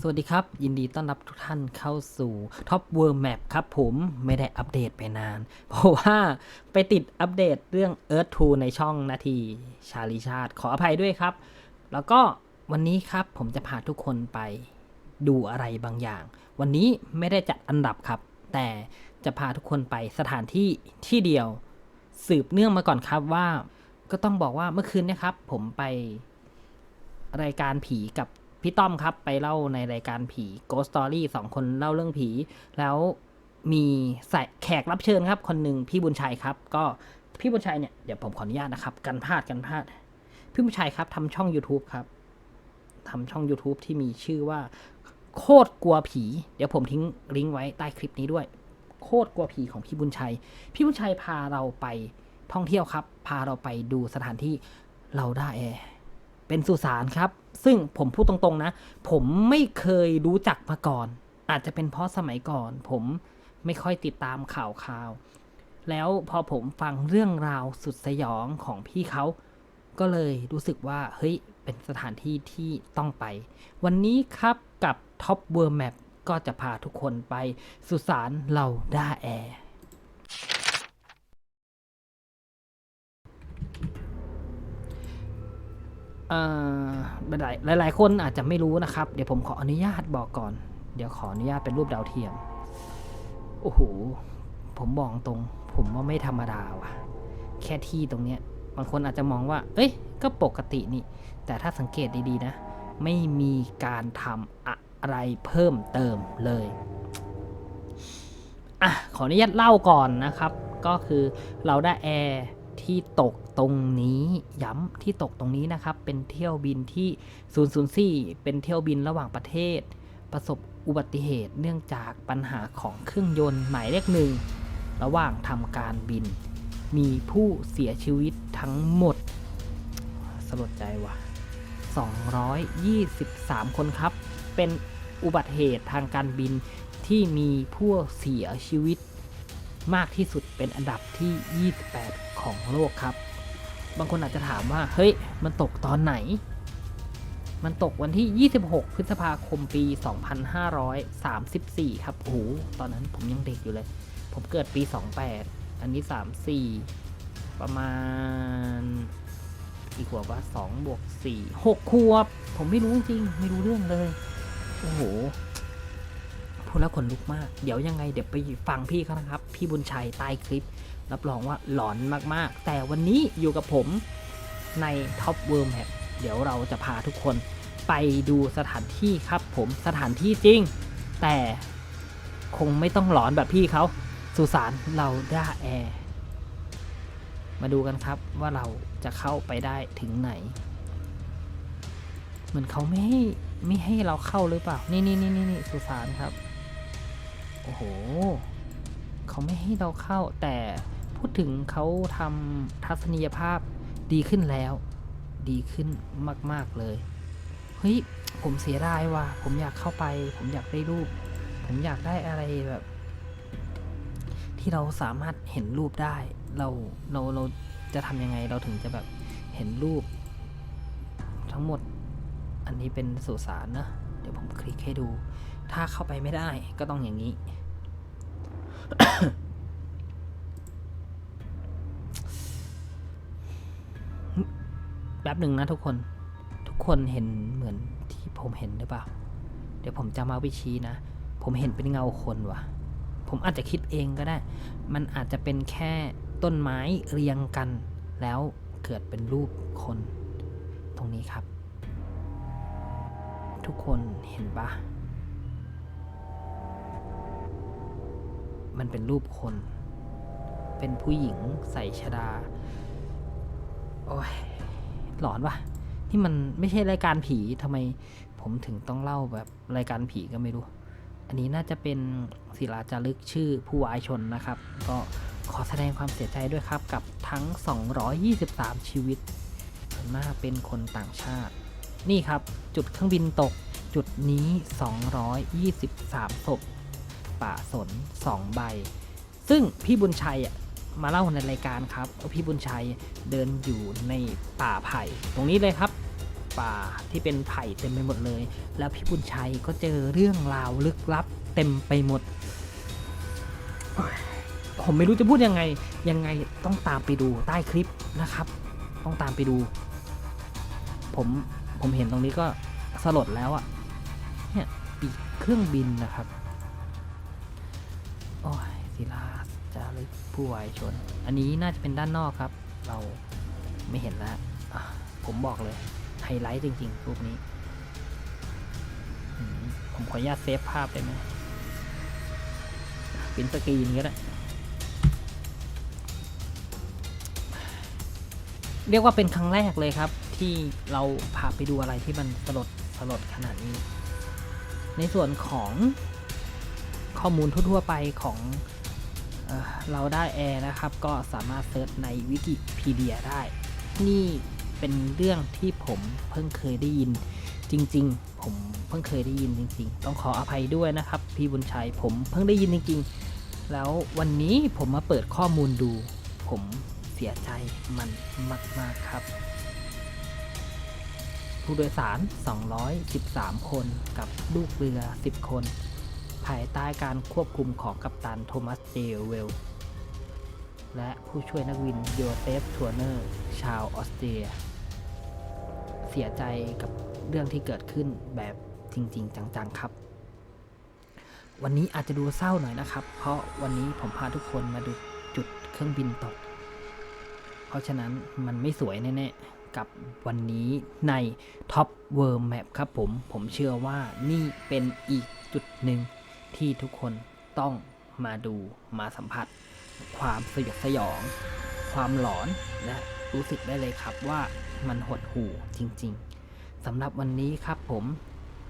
สวัสดีครับ ยินดีต้อนรับทุกท่านเข้าสู่ Top World Map ครับผมไม่ได้อัปเดตไปนาน เพราะว่าไปติดอัปเดตเรื่อง Earth 2 ในช่องนาทีชาลิชาติ ขออภัยด้วยครับ แล้วก็วันนี้ครับผมจะพาทุกคนไปดูอะไรบางอย่าง วันนี้ไม่ได้จัดอันดับครับ แต่จะพาทุกคนไปสถานที่ที่เดียว สืบเนื่องมาก่อนครับว่า ก็ต้องบอกว่าเมื่อคืนเนะครับ ผมไปรายการผีกับ พี่ต้อมครับไปเล่าในรายการผี Ghost Story สองคนเล่าเรื่องผี แล้วมีใส่แขกรับเชิญครับ คนหนึ่งพี่บุญชัยครับ ก็พี่บุญชัยเนี่ยเดี๋ยวผมขออนุญาตนะครับ กันพลาดกันพลาด พี่บุญชัยครับทำช่อง YouTube ครับทำช่อง YouTube ที่มีชื่อว่า โคตรกลัวผี เดี๋ยวผมทิ้งลิงก์ไว้ใต้คลิปนี้ด้วย โคตรกลัวผีของพี่บุญชัย พี่บุญชัยพาเราไปท่องเที่ยวครับ พาเราไปดูสถานที่เราได้แอร์ เป็นสุสานครับ ซึ่งผมพูดตรงๆนะ ผมไม่เคยรู้จักมาก่อน อาจจะเป็นเพราะสมัยก่อน ผมไม่ค่อยติดตามข่าวข่าว แล้วพอผมฟังเรื่องราวสุดสยองของพี่เขา ก็เลยรู้สึกว่า เฮ้ย เป็นสถานที่ที่ต้องไป วันนี้ครับกับ Top World Map ก็จะพาทุกคนไปสุสานเหล่าด้าแอร์ เอ่อ หลายหลายคนอาจจะไม่รู้นะครับ เดี๋ยวผมขออนุญาตบอกก่อน เดี๋ยวขออนุญาตเป็นรูปดาวเทียม โอ้โห ผมบอกตรง ผมว่าไม่ธรรมดาว่ะ แค่ที่ตรงเนี้ย บางคนอาจจะมองว่า เอ้ย ก็ปกตินี่ แต่ถ้าสังเกตดีๆนะ ไม่มีการทำอะไรเพิ่มเติมเลย อะ ขออนุญาตเล่าก่อนนะครับ ก็คือเราได้แอร์ ที่ตกตรงนี้ย้ำที่ตกตรงนี้นะครับ เป็นเที่ยวบินที่ 004 เป็นเที่ยวบินระหว่างประเทศ ประสบอุบัติเหตุเนื่องจากปัญหาของเครื่องยนต์หมายเลขหนึ่งระหว่างทำการบิน มีผู้เสียชีวิตทั้งหมด สลดใจว่ะ 223 คนครับ เป็นอุบัติเหตุทางการบินที่มีผู้เสียชีวิต มากที่สุดเป็นอันดับที่ 28 ของโลกครับ บางคนอาจจะถามว่า เฮ้ย มันตกตอนไหน มันตกวันที่ 26 พฤษภาคมปี 2534 ครับโอ้โหตอนนั้นผมยังเด็กอยู่เลย ผมเกิดปี 28 อันนี้ 34 ประมาณกี่ขวบวะ2บวก4 6ขวบ ผมไม่รู้จริงๆไม่รู้เรื่องเลย โอ้โห แล้วขนลุกมาก เดี๋ยวยังไงเดี๋ยวไปฟังพี่เขานะครับ พี่บุญชัยใต้คลิป รับรองว่าหลอนมากๆ แต่วันนี้อยู่กับผมใน Top World Map เดี๋ยวเราจะพาทุกคนไปดูสถานที่ครับ ผมสถานที่จริง แต่คงไม่ต้องหลอนแบบพี่เขาสุสานเราด้าแอร์มาดูกันครับว่าเราจะเข้าไปได้ถึงไหน เหมือนเขาไม่ให้ไม่ให้เราเข้าหรือเปล่า นี่นี่นี่นี่นี่สุสานครับ โอ้โห เขาไม่ให้เราเข้า แต่พูดถึงเขาทำทัศนียภาพดีขึ้นแล้ว ดีขึ้นมาก ๆ เลย เฮ้ย ผมเสียดายว่ะ ผมอยากเข้าไป ผมอยากได้รูป ผมอยากได้อะไรแบบ ที่เราสามารถเห็นรูปได้ เราเราเราจะทำยังไงเราถึงจะแบบเห็นรูป ทั้งหมด อันนี้เป็นสุสานนะ เดี๋ยวผมคลิกให้ดู ถ้าเข้าไปไม่ได้ก็ต้องอย่างนี้ แป๊บหนึ่งนะทุกคน ทุกคนเห็นเหมือนที่ผมเห็นหรือเปล่า เดี๋ยวผมจะมาวิชี้นะ ผมเห็นเป็นเงาคนว่ะ ผมอาจจะคิดเองก็ได้ มันอาจจะเป็นแค่ต้นไม้เรียงกัน แล้วเกิดเป็นรูปคน ตรงนี้ครับ ทุกคนเห็นปะ มันเป็นรูปคน เป็นผู้หญิงใส่ชดา โอ้ย หลอนวะนี่มันไม่ใช่รายการผีทำไมผมถึงต้องเล่าแบบรายการผีก็ไม่รู้ อันนี้น่าจะเป็นศิลาจารึกชื่อผู้วายชนนะครับ ก็ขอแสดงความเสียใจด้วยครับกับทั้ง 223 ชีวิตส่วนมากเป็นคนต่างชาติ นี่ครับ จุดเครื่องบินตกจุดนี้ 223ศพ ป่าสน 2 ใบ ซึ่งพี่บุญชัยมาเล่าในรายการครับว่าพี่บุญชัยเดินอยู่ในป่าไผ่ ตรงนี้เลยครับ ป่าที่เป็นไผ่เต็มไปหมดเลย แล้วพี่บุญชัยก็เจอเรื่องราวลึกลับ เต็มไปหมด ผมไม่รู้จะพูดยังไง ยังไงต้องตามไปดูใต้คลิปนะครับ ต้องตามไปดู ผมผมเห็นตรงนี้ก็สลดแล้วอะเนี่ยปีกเครื่องบินนะครับ โอ้ยศิลาจารึกผู้วายชน อันนี้น่าจะเป็นด้านนอกครับ เราไม่เห็นแล้วผมบอกเลย ไฮไลท์จริงๆรูปนี้ ผมขออนุญาตเซฟภาพได้ไหมเป็นสกรีนก็ได้เรียกว่าเป็นครั้งแรกเลยครับ ที่เราพาไปดูอะไรที่มันสลดสลดขนาดนี้ ในส่วนของ ข้อมูลทั่วๆไปของเอเราได้แอร์นะครับ ก็สามารถเซิร์ชในวิกิพีเดียได้ นี่เป็นเรื่องที่ผมเพิ่งเคยได้ยินจริง ๆ ผมเพิ่งเคยได้ยินจริง ๆ ต้องขออภัยด้วยนะครับ พี่บุญชัยผมเพิ่งได้ยินจริง ๆ แล้ววันนี้ผมมาเปิดข้อมูลดู ผมเสียใจมันมาก ๆ ครับ ผู้โดยสาร 213 คนกับลูกเรือ 10 คน ภายใต้การควบคุมของกัปตันโทมัสเจเวล และผู้ช่วยนักวินโยเซฟทัวเนอร์ ชาวออสเตรีย เสียใจกับเรื่องที่เกิดขึ้นแบบจริง ๆ จัง ๆ ครับ วันนี้อาจจะดูเศร้าหน่อยนะครับ เพราะวันนี้ผมพาทุกคนมาดูจุดเครื่องบินตก เพราะฉะนั้นมันไม่สวยแน่ๆกับวันนี้ใน Top World Map ครับผม ผมเชื่อว่านี่เป็นอีกจุดหนึ่ง ที่ทุกคนต้องมาดูมาสัมผัส ความสยดสยอง ความหลอนและรู้สึกได้เลยครับว่ามันหดหู่จริงๆสำหรับวันนี้ครับผม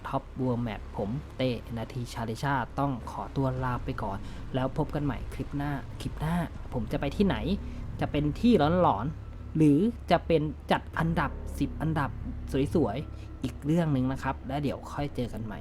ท็อปบัวแมปผมเตะนาทีชาลิชาต้องขอตัวลาไปก่อน แล้วพบกันใหม่คลิปหน้า คลิปหน้า ผมจะไปที่ไหน จะเป็นที่ร้อนๆหรือจะเป็นจัดอันดับ 10 อันดับสวยๆ อีกเรื่องหนึ่งนะครับ แล้วเดี๋ยวค่อยเจอกันใหม่